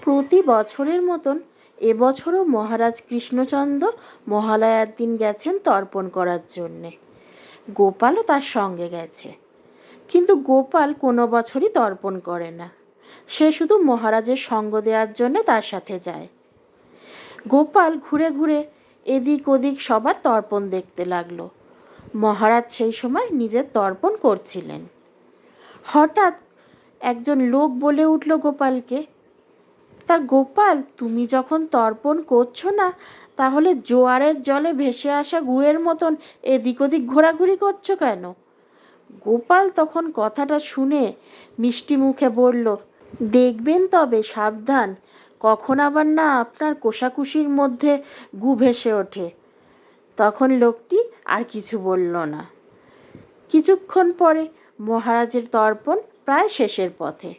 প্রতি বছরের মতন এবছরও মহারাজ কৃষ্ণচন্দ্র মহালয়ার দিন গেছেন তর্পণ করার জন্যে। গোপালও তার সঙ্গে গেছে। কিন্তু গোপাল কোনো বছরই তর্পণ করে না। সে শুধু মহারাজের সঙ্গ দেওয়ার জন্য তার সাথে যায়। গোপাল ঘুরে ঘুরে এদিক ওদিক সবার তর্পণ দেখতে লাগল। মহারাজ সেই সময় নিজের তর্পণ করছিলেন। হঠাৎ একজন লোক বলে উঠল গোপালকে। তা গোপাল, তুমি যখন তর্পণ করছ না, তাহলে জোয়ারের জলে ভেসে আসা গুয়ের মতন এদিক ওদিক ঘোরাঘুরি করছ কেন? গোপাল তখন কথাটা শুনে মিষ্টি মুখে বলল, দেখবেন তবে সাবধান, কখন আবার না আপনার কোষাকুষির মধ্যে গু ভেসে ওঠে। তখন লোকটি আর কিছু বলল না। কিছুক্ষণ পরে মহারাজের তর্পণ প্রায় শেষের পথে।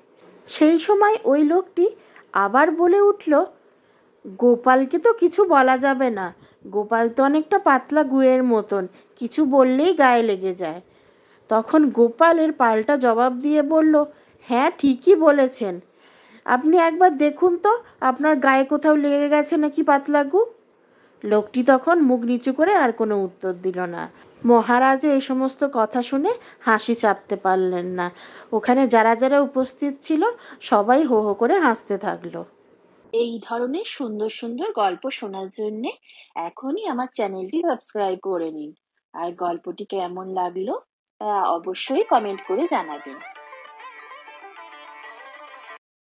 সেই সময় ওই লোকটি আবার বলে উঠল, গোপালকে তো কিছু বলা যাবে না। গোপাল তো অনেকটা পাতলা গুয়ের মতন, কিছু বললেই গায়ে লেগে যায়। তখন গোপালের পাল্টা জবাব দিয়ে বলল হ্যাঁ ঠিকই বলেছেন। আপনি একবার দেখুন তো, আপনার গায়ে কোথাও লেগে গেছে নাকি পাতলা গু? লোকটি তখন মুখ নিচু করে আর কোনো উত্তর দিল না। মহারাজও এই সমস্ত কথা শুনে হাসি চাপতে পারলেন না। ওখানে যারা যারা উপস্থিত ছিল, সবাই হো হো করে হাসতে থাকল। এই ধরনের সুন্দর সুন্দর গল্প শোনার জন্যে এখনই আমার চ্যানেলটি সাবস্ক্রাইব করে নিন। আর গল্পটি কেমন লাগল, তা অবশ্যই কমেন্ট করে জানাবেন।